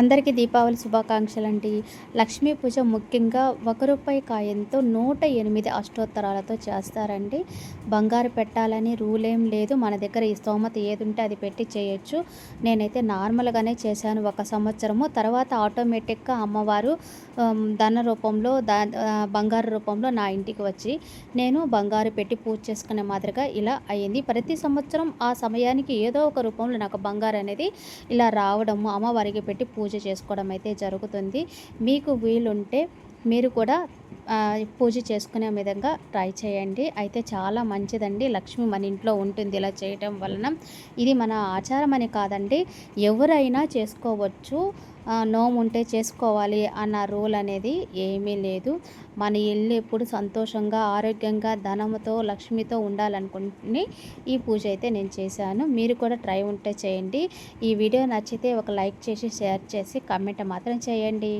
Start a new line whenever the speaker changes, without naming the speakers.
అందరికీ దీపావళి శుభాకాంక్షలు అండి లక్ష్మీ పూజ ముఖ్యంగా ఒక రూపాయి కాయంతో నూట ఎనిమిది అష్టోత్తరాలతో చేస్తారండి. బంగారు పెట్టాలని రూల్ ఏం లేదు. మన దగ్గర ఈ స్తోమత ఏది ఉంటే అది పెట్టి చేయొచ్చు. నేనైతే నార్మల్గానే చేశాను ఒక సంవత్సరము. తర్వాత ఆటోమేటిక్గా అమ్మవారు ధన రూపంలో దా బంగారు రూపంలో నా ఇంటికి వచ్చి నేను బంగారు పెట్టి పూజ చేసుకునే మాదిరిగా ఇలా అయ్యింది. ప్రతి సంవత్సరం ఆ సమయానికి ఏదో ఒక రూపంలో నాకు బంగారు అనేది ఇలా రావడము అమ్మవారికి పెట్టి పూజ పూజ చేసుకోవడం అయితే జరుగుతుంది. మీకు వీలుంటే మీరు కూడా పూజ చేసుకునే విధంగా ట్రై చేయండి. అయితే చాలా మంచిదండి. లక్ష్మి మన ఇంట్లో ఉంటుంది ఇలా చేయటం వలన. ఇది మన ఆచారం అని కాదండి. ఎవరైనా చేసుకోవచ్చు. నోము ఉంటే చేసుకోవాలి అన్న రూల్ అనేది ఏమీ లేదు. మన ఇల్లు ఎప్పుడు సంతోషంగా ఆరోగ్యంగా ధనముతో లక్ష్మితో ఉండాలనుకుని ఈ పూజ అయితే నేను చేశాను. మీరు కూడా ట్రై ఉంటే చేయండి. ఈ వీడియో నచ్చితే ఒక లైక్ చేసి షేర్ చేసి కమెంట్ మాత్రం చేయండి.